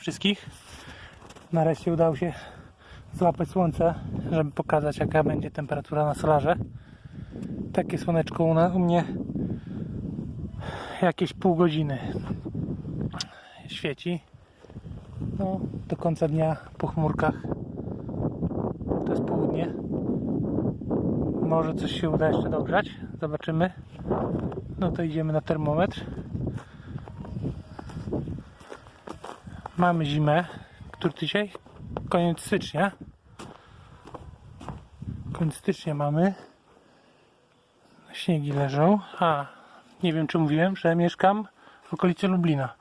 wszystkich. Nareszcie udało się złapać słońce, żeby pokazać jaka będzie temperatura na solarze. Takie słoneczko u, u mnie jakieś pół godziny świeci. No, do końca dnia po chmurkach. To jest południe. Może coś się uda jeszcze dogrzać. Zobaczymy. No to idziemy na termometr. Mamy zimę. Który dzisiaj? Koniec stycznia. Koniec stycznia mamy. Śniegi leżą. A, nie wiem czy mówiłem, że mieszkam w okolicy Lublina.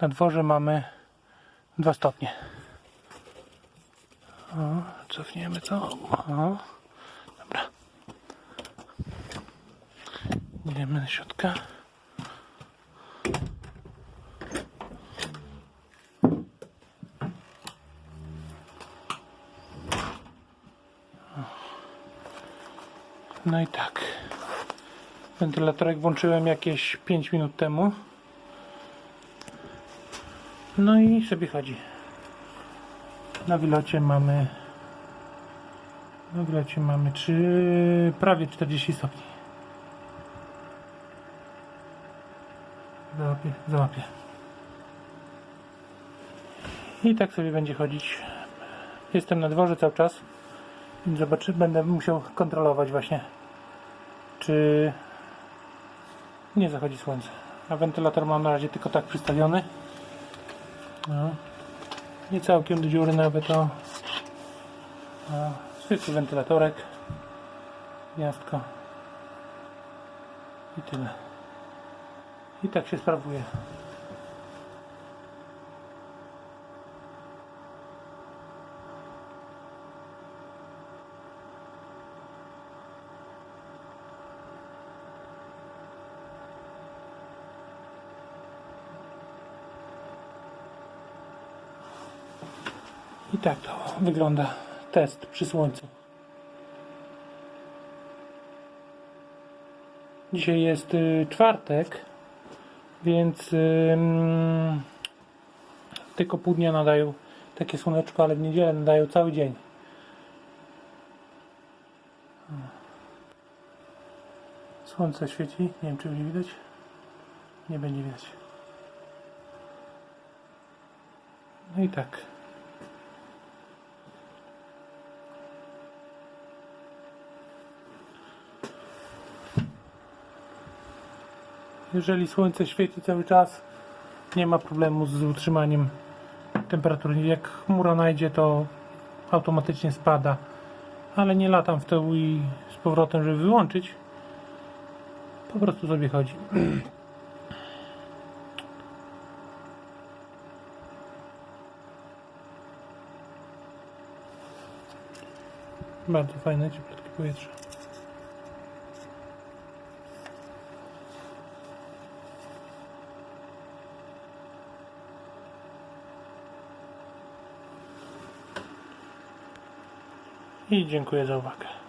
Na dworze mamy 2 stopnie. O, cofniemy to. O, dobra. Idziemy do środka. No i tak. Wentylatorek włączyłem jakieś 5 minut temu. No i sobie chodzi. Na wylocie mamy na wylocie mamy 3, prawie 40 stopni. Załapie, załapie. I tak sobie będzie chodzić. Jestem na dworze cały czas. Zobaczy, będę musiał kontrolować właśnie, czy nie zachodzi słońce. A wentylator mam na razie tylko tak przystawiony. No. Nie całkiem do dziury nawet o. No. Zwykły wentylatorek. Gniazdko. I tyle. I tak się sprawuje. I tak to wygląda test przy słońcu. Dzisiaj jest y, czwartek, więc tylko pół dnia nadają takie słoneczko, ale w niedzielę nadają cały dzień. Słońce świeci, nie wiem czy będzie widać. Nie będzie widać. No i tak. Jeżeli słońce świeci cały czas, nie ma problemu z utrzymaniem temperatury. Jak chmura najdzie, to automatycznie spada. Ale nie latam w tył i z powrotem, żeby wyłączyć. Po prostu sobie chodzi. Bardzo fajne, cieplutkie powietrze. I dziękuję za uwagę.